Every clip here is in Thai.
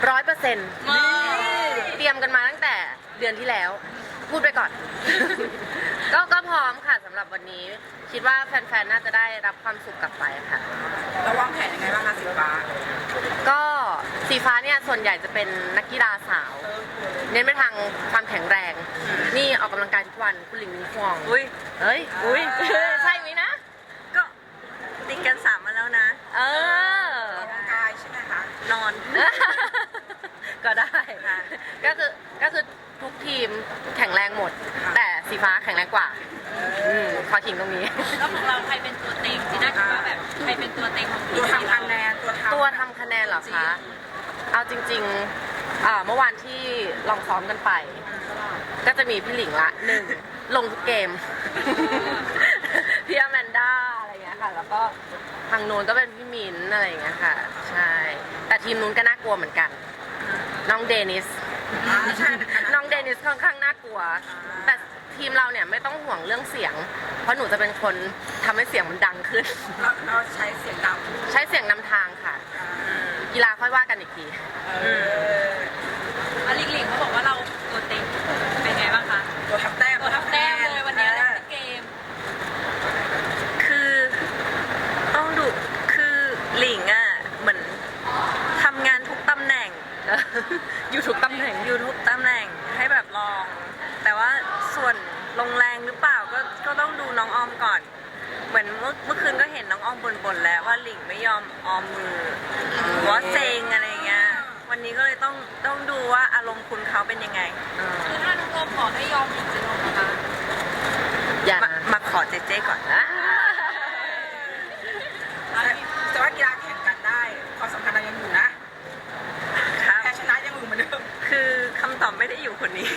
เตรียมกันมาตั้งแต่เดือนที่แล้ว พูดไปก่อน ก็ก็พร้อมค่ะสำหรับวันนี้ คิดว่าแฟนๆ น่าจะได้รับความสุขกลับไปค่ะ เราวางแผนยังไงบ้างคะสีฟ้า ก็สีฟ้าเนี่ยส่วนใหญ่จะเป็นนักกีฬาสาว เน้นไปทางความแข็งแรง นี่ออกกำลังกายทุกวันคุณหลิงลิงฟองอุ้ยเฮ้ยอุ๊ยใช่ไหมนะ ก็ติดกันสามมาแล้วนะ เออออกกำลังกายใช่ไหมคะ นอน ก็ได้ ค่ะก็คือก็คือทุกทีมแข็งแรงหมด แต่สีฟ้าแข็งแรงกว่าอืมขอขิงตรงนี้ แล้วของเราใครเป็นตัวเต็งจีน่าคิดว่าแบบใครเป็นตัวเต็งของทีตัวมทำคะแนนตัวทำตัวทำคะแนนเหรอคะ เอาจริงๆอ่าเมื่อวานที่ลองซ้อมกันไป ก็จะมีพี่หลิงละหนึ่งลงทุกเกม พี่อแมนด้าอะไรอย่างเงี้ยค่ะ แล้วก็ทางนู้นก็เป็นพี่มินท์อะไรอย่างเงี้ยค่ะ ใช่ แต่ทีมนู้นก็น่ากลัวเหมือนกัน น้องเดนิสอ่าใช่น้องเดนิสค่อนข้างน่ากลัว แต่ทีมเราเนี่ยไม่ต้องห่วงเรื่องเสียง เพราะหนูจะเป็นคนทำให้เสียงมันดังขึ้น เราเราใช้เสียงดัง ใช้เสียงนำทางค่ะ กีฬาค่อยว่ากันอีกที เออ อลิงหลิงเขาบอกว่าเราตัวเต็งเป็นไงบ้างคะ ตัวทำแต้ม ตัวทับแต้มเลยวันนี้ อ เล่ อน เกม คือต้องดูคือหลิงอะเหมือนทำงานทุกตำแหน่ง อยู่ทุกตำแหน่งอยู่ทุกตำแหน่งให้แบบลอง แต่ว่าส่วนลงแรงหรือเปล่าก็ก็ต้องดูน้องออมก่อน เหมือนเมื่อเมื่อคืนก็เห็นน้องออมบ่นๆแล้วว่าหลิงไม่ยอมออมมือว่าเซงอะไรเงี้ยวันนี้ก็เลยต้องต้องดูว่าอารมณ์คุณเขาเป็นยังไงคือถ้าน้องโอมขอให้ยอมหลิงจะยอมไหมคะอย่ามามาขอเจเจก่อน อ่า แต่ว่ากีฬาแข่งกันได้ความสำคัญเรายังอยู่นะครับ แพ้ชนะยังอยู่เหมือนเดิม คือคำตอบไม่ได้อยู่คนนี้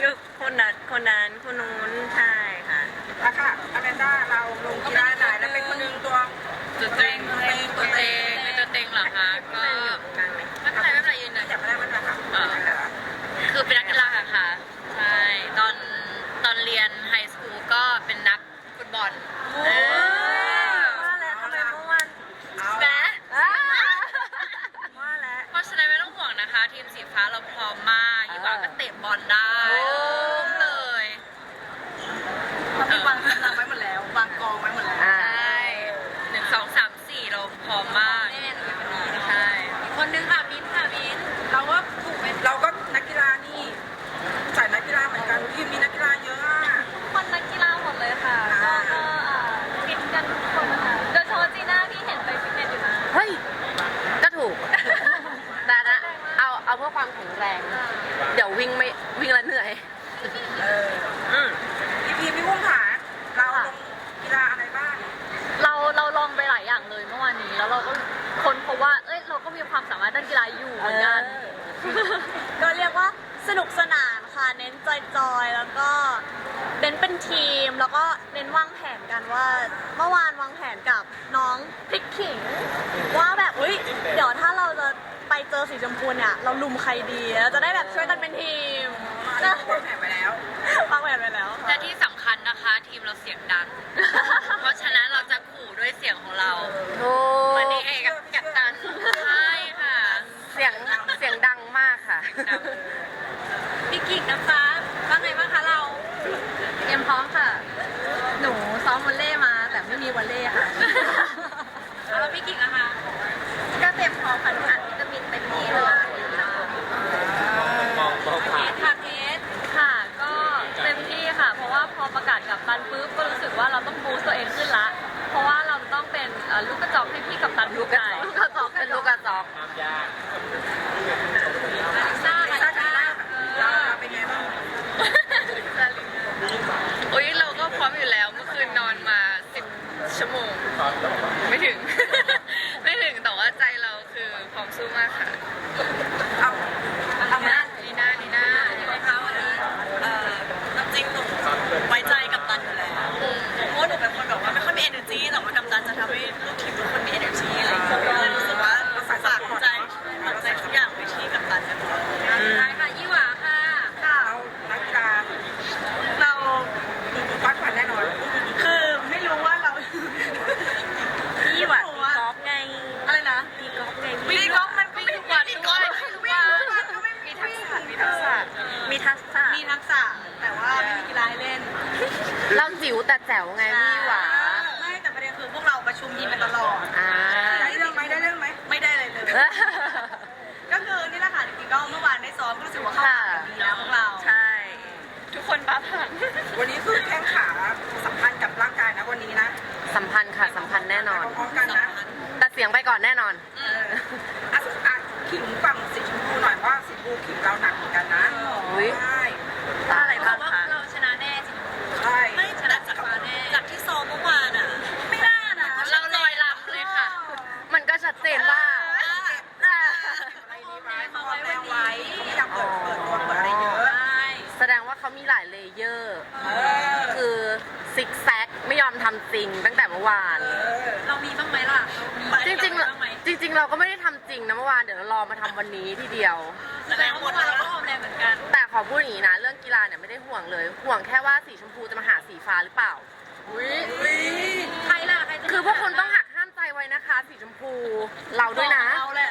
อยู่คนนั้นคนนั้นคนนู้นใช่ค่ะ อะค่ะอแมน ด้าเราลงกีฬาไหนแล้วเป็นคนหนึ่งตัวตัวเต็งตัวเตัวเองเป็นตัวเต็งเหรอคะก็ไม่เป็นไรไม่เป็นไรยืนนะอยากไม่ได้ไมันนะคะคือเป็นนักกีฬาค่ะใช่ตอนตอนเรียนไฮสคูลก็เป็นนักฟุตบอลเออว่าแล้วทำไมเมื่อวานแหมอ่าว่าแล้วเพราะฉะนั้นไม่ต้องห่วงนะคะ ทีมสีฟ้าเราพร้อมมากอยู่บ้านก็เตะบอลได้เลย เรามีวางกำลังไว้หมดแล้ววางกองไว้หมดแล้ว อ่า ใช่หนึ่งสองสามสี่เราพร้อมมากใช่อีกคนนึงค่ะมิ้นท์ค่ะมิ้นท์เราว่าถูกเป็น เราก็นักกีฬานี่สายนักกีฬาเหมือนกันทีมมีนักกีฬาเยอะอะ คนนักกีฬาหมดเลยค่ะ ก็ก็อ่าฟิตกันทุกคนค่ะ โดยเฉพาะจีน่าที่เห็นไปฟิตเนสอยู่นะ เฮ้ย ก็ถูก แต่นะเอาเอาเพื่อความแข็งแรง เดี๋ยววิ่งไม่วิ่งแล้วเหนื่อย เออ อืม พี่พีพี่พุ่งผาเราลงกีฬาอะไรบ้าง เราเราลองไปหลายอย่างเลยเมื่อวานนี้ แล้วเราก็ค้นพบว่า เอ้ย เราก็มีความสามารถด้านกีฬาอยู่เหมือนกัน ก็เรียกว่าสนุกสนานค่ะ เน้นจอยแล้วก็เน้นเป็นทีมแล้วก็เน้นวางแผนกันว่า เมื่อวานวางแผนกับน้องพริกขิง ว่าแบบอุ้ยเดี๋ยวถ้าเราจะไปเจอสีชมพูเนี่ยเราลุมใครดีแล้วจะได้แบบช่วยกันเป็นทีม อันนี้วางแผนไว้แล้ว วางแผนไปแล้ว และที่สำคัญนะคะ ทีมเราเสียงดัง เพราะฉะนั้นเราจะขู่ด้วยเสียงของเรา โอ้ เหมือนนี่เองกับกัปตันใช่ค่ะ เสียงเสียงดังมากค่ะ พี่กิ๊กนะคะว่าไงบ้างคะเรา เตรียมพร้อมค่ะ หนูซ้อมวอลเล่มา แต่ไม่มีวอลเล่ค่ะ แล้วพี่กิ๊กนะคะ ก็เตรียมพร้อมค่ะทุกอันวิตามินเต็มที่เลย เคสค่ะเคส ค่ะ ก็เต็มที่ค่ะ เพราะว่าพอประกาศกับตันปุ๊บก็รู้สึกว่าเราต้องบูสต์ตัวเองขึ้นละ เพราะว่าเราต้องเป็นเอ่อลูกกระจอกให้พี่กับตัน ลูกกระจอก ลูกกระจอก เป็นลูกกระจอก ลิซ่า ลิ ค่ะ ซ่า เรา จิ๋วแต่แจ๋วไงพี่หวาไม่แต่ประเด็นคือพวกเราประชุมทีมกันตลอดอ่าได้เรื่องไหมได้เรื่องไหมไม่ได้เลยเลย ก็คือนี่แหละค่ะจริงๆก็เมื่อวานได้ซ้อมก็รู้สึกว่าเข้าขากันดีแล้วพวกเรา ใช่ ทุกคนบ้าผ่านวันนี้คือแข้งขาสัมพันธ์กับร่างกายนะวันนี้นะสัมพันธ์ค่ะสัมพันธ์แน่นอน พร้อมๆกันนะแต่เสียงไปก่อนแน่นอน เอออะสุดอะขิงฝั่งสีชมพูหน่อยว่าสีชมพูขิงเราหนักเหมือนกันนะอุ๊ย ใช่บ้าอะไรบ้าง จริง ๆ เราก็ไม่ได้ทำจริงนะเมื่อวานเดี๋ยวเรารอมาทำวันนี้ทีเดียว แสดงว่าเมื่อวานเราก็ออมแรงเหมือนกัน แต่ขอพูดอย่างนี้นะ เรื่องกีฬาเนี่ยไม่ได้ห่วงเลย ห่วงแค่ว่าสีชมพูจะมาหาสีฟ้าหรือเปล่า ใครล่ะ ใครจะคือพวกคุณต้องหักห้ามใจไว้นะคะ สีชมพูเราด้วยนะ เราแหละ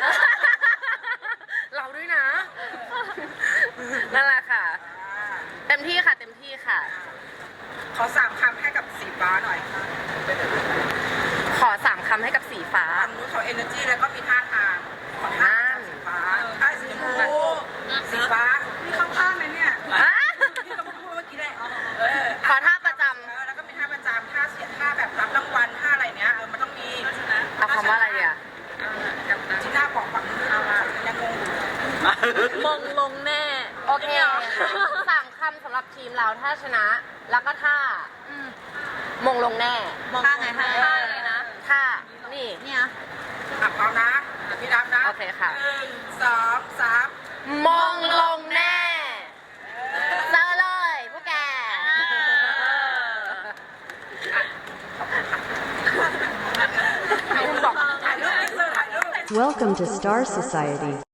เราด้วยนะ นั่นแหละค่ะ เต็มที่ค่ะ เต็มที่ค่ะ ขอสามคำให้กับสีฟ้าหน่อย ขอสามคำให้กับสีฟ้า ฝั่งนู้นเขา energy แล้วก็มีท่าทางของท่าทางสีฟ้าไอ้สีชมพูสีฟ้านี่เข้าข้างเลยเนี่ย อะ ที่เราพูดเมื่อกี้แหละเออ ขอท่าประจ เออแล้วก็มีท่าประจำท่าเสียท่าแบบรับรางวัลท่าอะไรเนี้ยเออมันต้องมีำเอาคำว่าอะไรอะ ที่หน้าบอกฝั่งนู้นเอามายังงงอยู่ มงลงแน่ โอเคสามคำสำหรับทีมเราถ้าชนะ แล้วก็ท่ามงลงแน่ท่าไงท่าท่าเลยนะ ท่านี่เนี่ยอะพร้อมนะเดี๋ยวพี่รับนะโอเคค่ะ หนึ่งสองสามมงลงแน่เจอเลยพวกแกบอกถ่ายรูปถ่ายรูป Welcome to Star Society.